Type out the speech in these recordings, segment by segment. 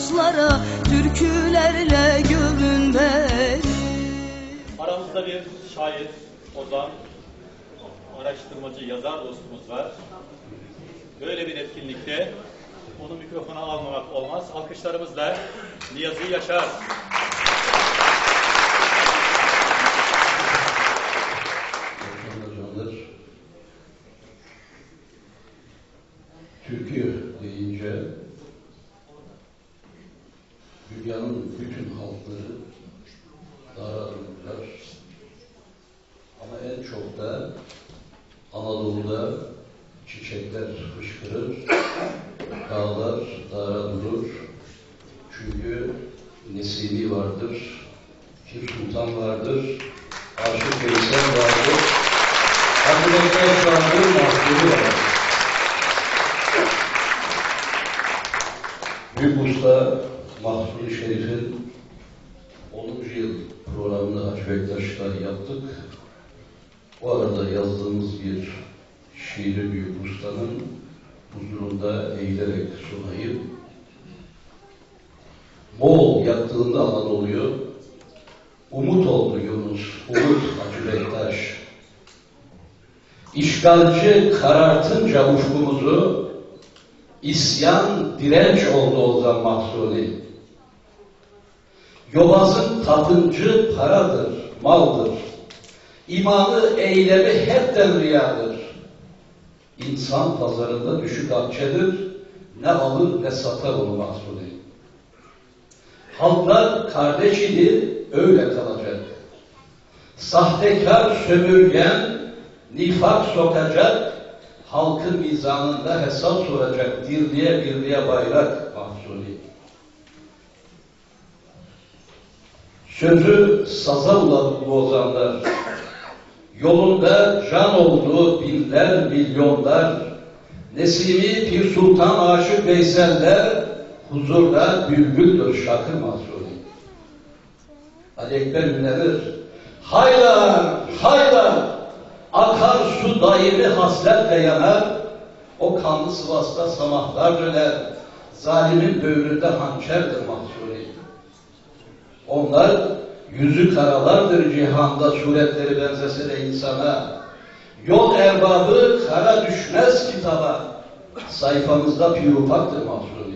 dostlara Türkülerle gömün beni Aramızda bir şair, ozan, araştırmacı, yazar dostumuz var. Böyle bir etkinlikte onu mikrofona almamak olmaz. Alkışlarımızla Niyazi Yaşar. Türkiye deyince dünyanın bütün halkları daralırlar. Ama en çok da Anadolu'da çiçekler fışkırır, dağlar daralır. Çünkü Nesimi vardır, Pir Sultan vardır, Aşık Veysel vardır, Hacı Bektaş vardır, Mahmudi vardır. Büyük Usta Mahsuni Şerif'in 10. yıl programını Hacı Bektaş'la yaptık. O arada yazdığımız bir şiiri Büyük Usta'nın huzurunda eğilerek sunayım. Moğol yaktığında Anadolu'yu umut oldu Yunus, umut Hacı Bektaş. İşgalci karartınca ufkumuzu isyan, direnç oldu Ozan Mahsuni. Yobazın tapıncı paradır, maldır. İmanı, eylemi hepten riyadır. İnsan pazarında düşük akçedir, ne alır ne satar onu Mahsuni. Halklar kardeş idi, öyle kalacak. Sahtekar sömürgen, nifak sokacak, halkın mizanında hesap soracak, dirliğe birliğe bayrak mahsuni. Sözü saza uladı bu ozanlar. Yolunda can oldu binler, milyonlar. Nesimi Pir Sultan Aşık Veyseller, huzurda bülbüldür şakır mahsuni. Ali Ekber ünlenir. Haylar, haylar, akar su daimi hasletle yanar, o kanlı Sivas'ta samahlar döner, zalimin böğründe hançerdir mahsuni. Onlar yüzü karalardır cihanda suretleri benzese de insana. Yol erbabı kara düşmez kitaba. Sayfamızda pirupaktır mahsuni.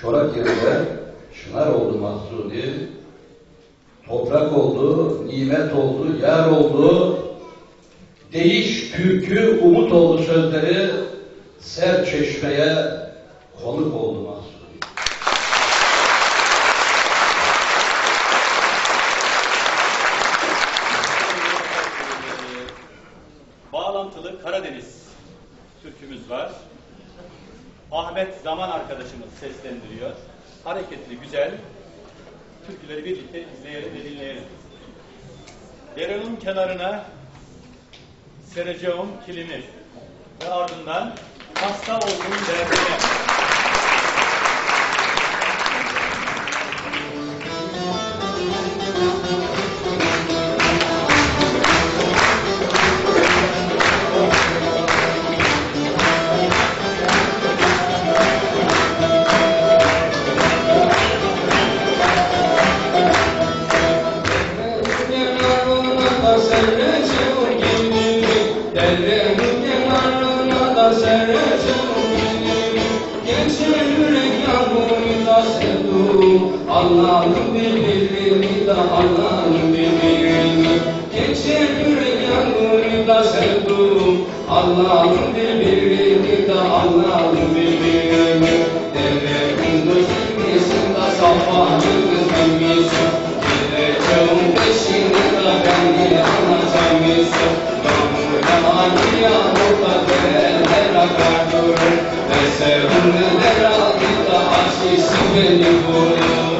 Çorak yerinde çınar oldu mahsuni. Toprak oldu, nimet oldu, yar oldu. Değiş, türkü, umut oldu sözleri. Ser çeşmeye konuk oldu Bağlantılı Karadeniz türkümüz var. Ahmet Zaman arkadaşımız seslendiriyor. Hareketli, güzel. Türküleri birlikte izleyelim ve dinleyelim. Derenin kenarına sereceğim kilimi ve ardından hasta olduğum derdine Allah'ın birbirini de Allah'ın birbirini Geçer yürek yağmuru da sevdum Allah'ın birbirini de Allah'ın birbirini Deve kunduz bilmesin da safanı kızmışsın Gideceğim peşini de beni anlatmışsın Yağmur yağmurda dereler akar durur. Ve sevimliler altında aşkısı beni vurur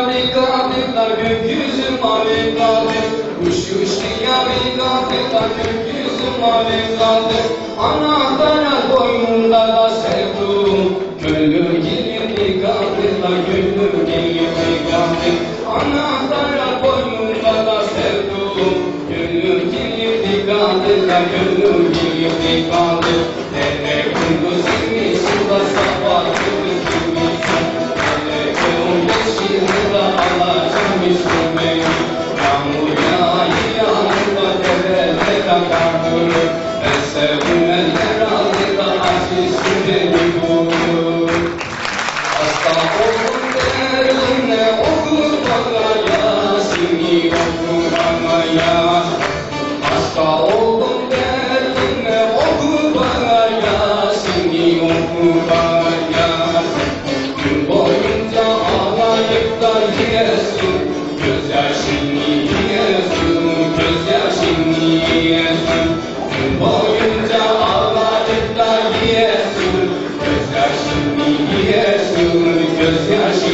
mavi kafetler gökyüzü mavi kafet Uçtu uçtu yavi kafetler gökyüzü mavi kafet Anahtara koynunda da sevdum Gönlüm gibi kafetler gönlüm gibi kafet Anahtara koynunda da sevdum Gönlüm gibi kafetler gönlüm gibi kafet Nerede kunduz gibi suda sabah Deus reagir.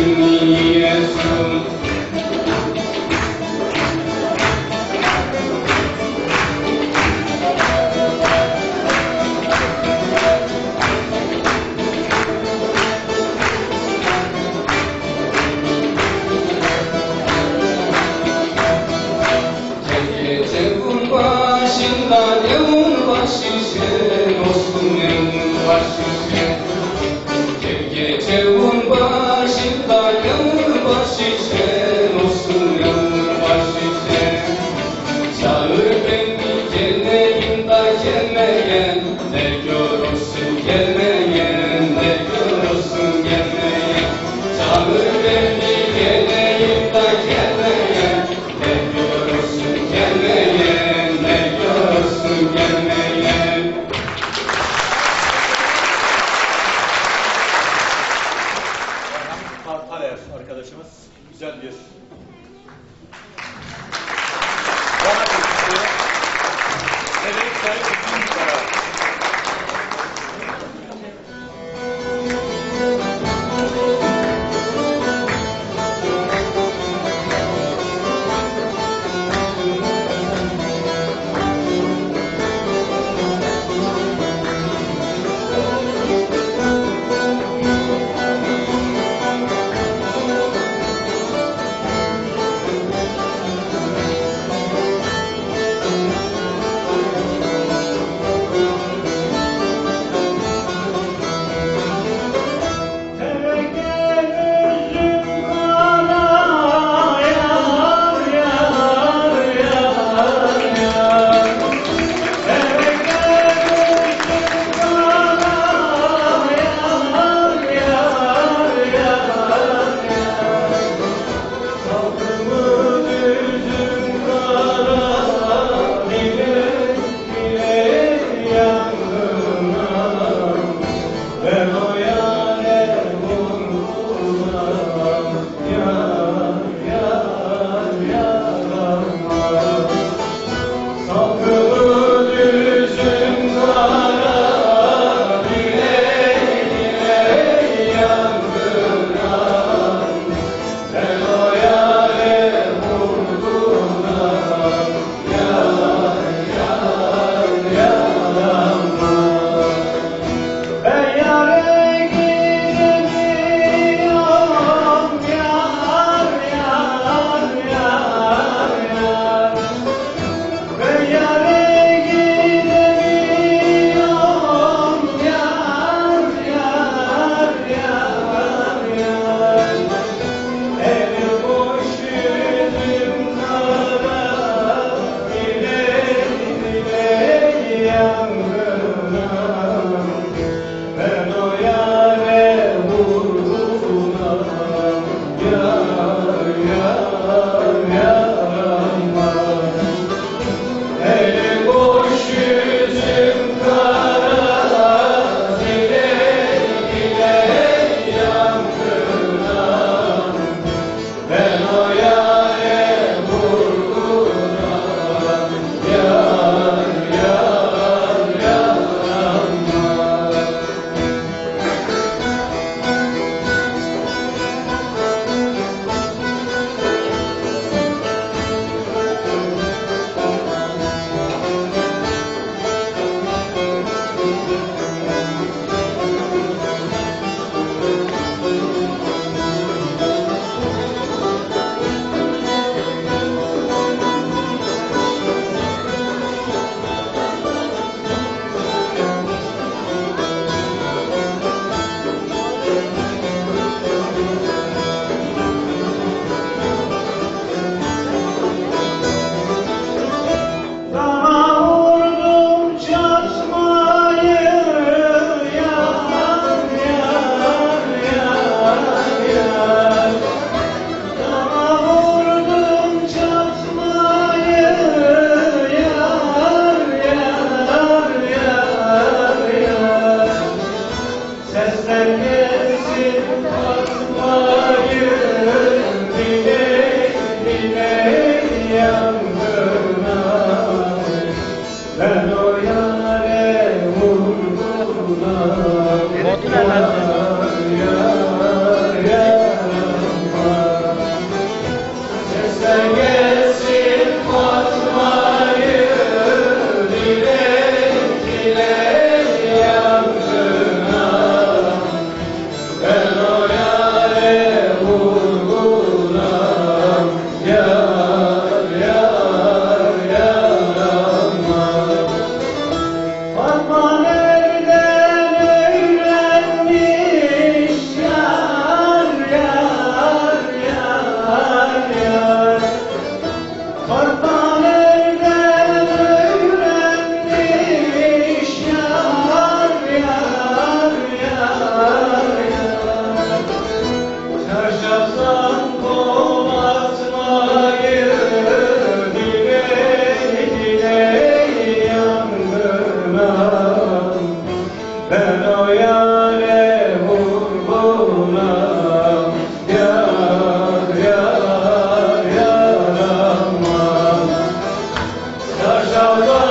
La gloria show